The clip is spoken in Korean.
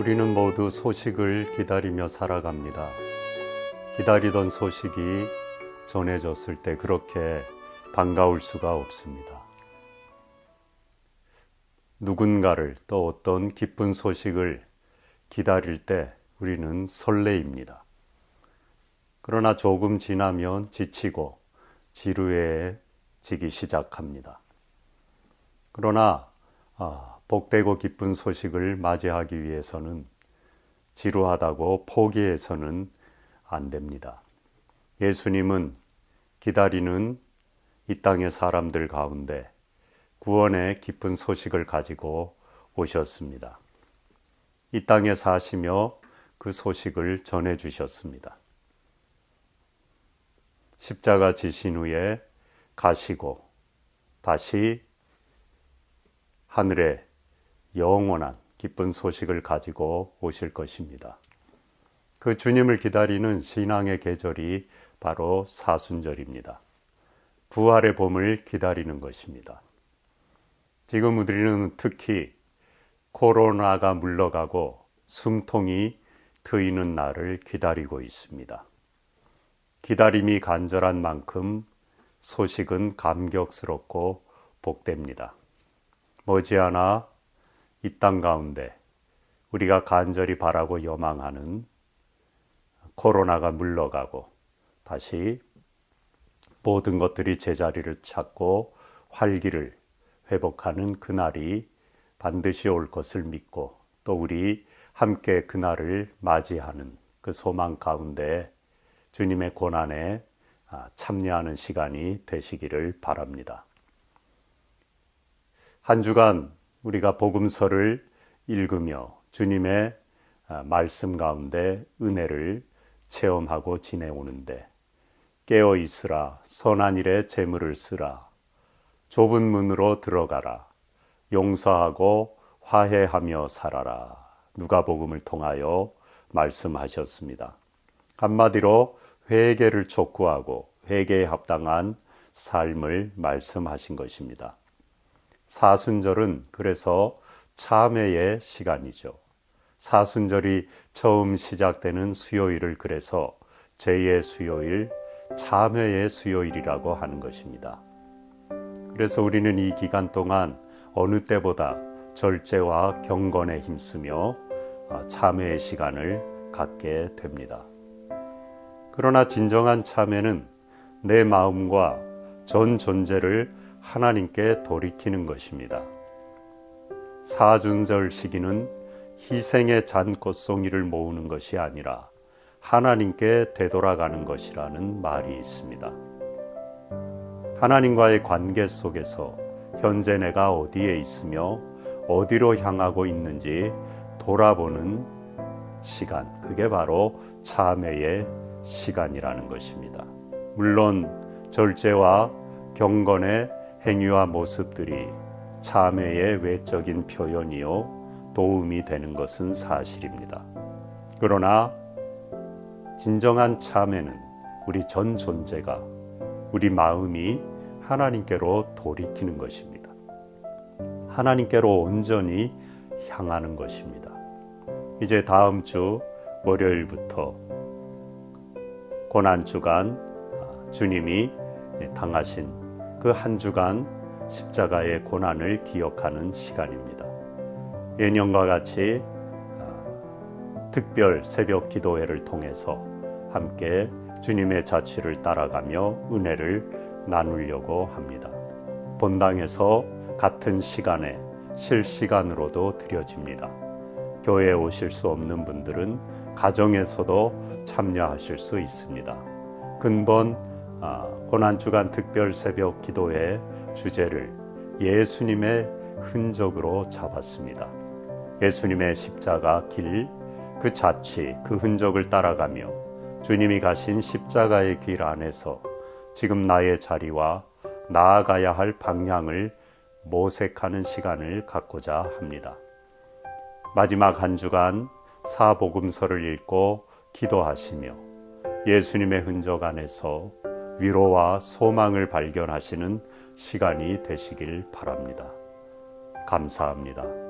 우리는 모두 소식을 기다리며 살아갑니다. 기다리던 소식이 전해졌을 때 그렇게 반가울 수가 없습니다. 누군가를 또 어떤 기쁜 소식을 기다릴 때 우리는 설레입니다. 그러나 조금 지나면 지치고 지루해지기 시작합니다. 그러나 아, 복되고 기쁜 소식을 맞이하기 위해서는 지루하다고 포기해서는 안 됩니다. 예수님은 기다리는 이 땅의 사람들 가운데 구원의 기쁜 소식을 가지고 오셨습니다. 이 땅에 사시며 그 소식을 전해 주셨습니다. 십자가 지신 후에 가시고 다시 하늘에 영원한 기쁜 소식을 가지고 오실 것입니다. 그 주님을 기다리는 신앙의 계절이 바로 사순절입니다. 부활의 봄을 기다리는 것입니다. 지금 우리는 특히 코로나가 물러가고 숨통이 트이는 날을 기다리고 있습니다. 기다림이 간절한 만큼 소식은 감격스럽고 복됩니다. 머지않아 이 땅 가운데 우리가 간절히 바라고 여망하는 코로나가 물러가고 다시 모든 것들이 제자리를 찾고 활기를 회복하는 그날이 반드시 올 것을 믿고 또 우리 함께 그날을 맞이하는 그 소망 가운데 주님의 고난에 참여하는 시간이 되시기를 바랍니다. 한 주간 우리가 복음서를 읽으며 주님의 말씀 가운데 은혜를 체험하고 지내오는데 깨어 있으라 선한 일에 재물을 쓰라 좁은 문으로 들어가라 용서하고 화해하며 살아라 누가복음을 통하여 말씀하셨습니다. 한마디로 회개를 촉구하고 회개에 합당한 삶을 말씀하신 것입니다. 사순절은 그래서 참회의 시간이죠. 사순절이 처음 시작되는 수요일을 그래서 제2의 수요일, 참회의 수요일이라고 하는 것입니다. 그래서 우리는 이 기간 동안 어느 때보다 절제와 경건에 힘쓰며 참회의 시간을 갖게 됩니다. 그러나 진정한 참회는 내 마음과 전 존재를 하나님께 돌이키는 것입니다. 사준절 시기는 희생의 잔꽃송이를 모으는 것이 아니라 하나님께 되돌아가는 것이라는 말이 있습니다. 하나님과의 관계 속에서 현재 내가 어디에 있으며 어디로 향하고 있는지 돌아보는 시간, 그게 바로 참회의 시간이라는 것입니다. 물론 절제와 경건의 행위와 모습들이 참회의 외적인 표현이요 도움이 되는 것은 사실입니다. 그러나 진정한 참회는 우리 전 존재가 우리 마음이 하나님께로 돌이키는 것입니다. 하나님께로 온전히 향하는 것입니다. 이제 다음 주 월요일부터 고난 주간 주님이 당하신 그 한 주간 십자가의 고난을 기억하는 시간입니다. 예년과 같이 특별 새벽 기도회를 통해서 함께 주님의 자취를 따라가며 은혜를 나누려고 합니다. 본당에서 같은 시간에 실시간으로도 드려집니다. 교회에 오실 수 없는 분들은 가정에서도 참여하실 수 있습니다. 근본 고난주간 특별 새벽 기도회 주제를 예수님의 흔적으로 잡았습니다. 예수님의 십자가 길, 그 자취, 그 흔적을 따라가며 주님이 가신 십자가의 길 안에서 지금 나의 자리와 나아가야 할 방향을 모색하는 시간을 갖고자 합니다. 마지막 한 주간 사복음서를 읽고 기도하시며 예수님의 흔적 안에서 위로와 소망을 발견하시는 시간이 되시길 바랍니다. 감사합니다.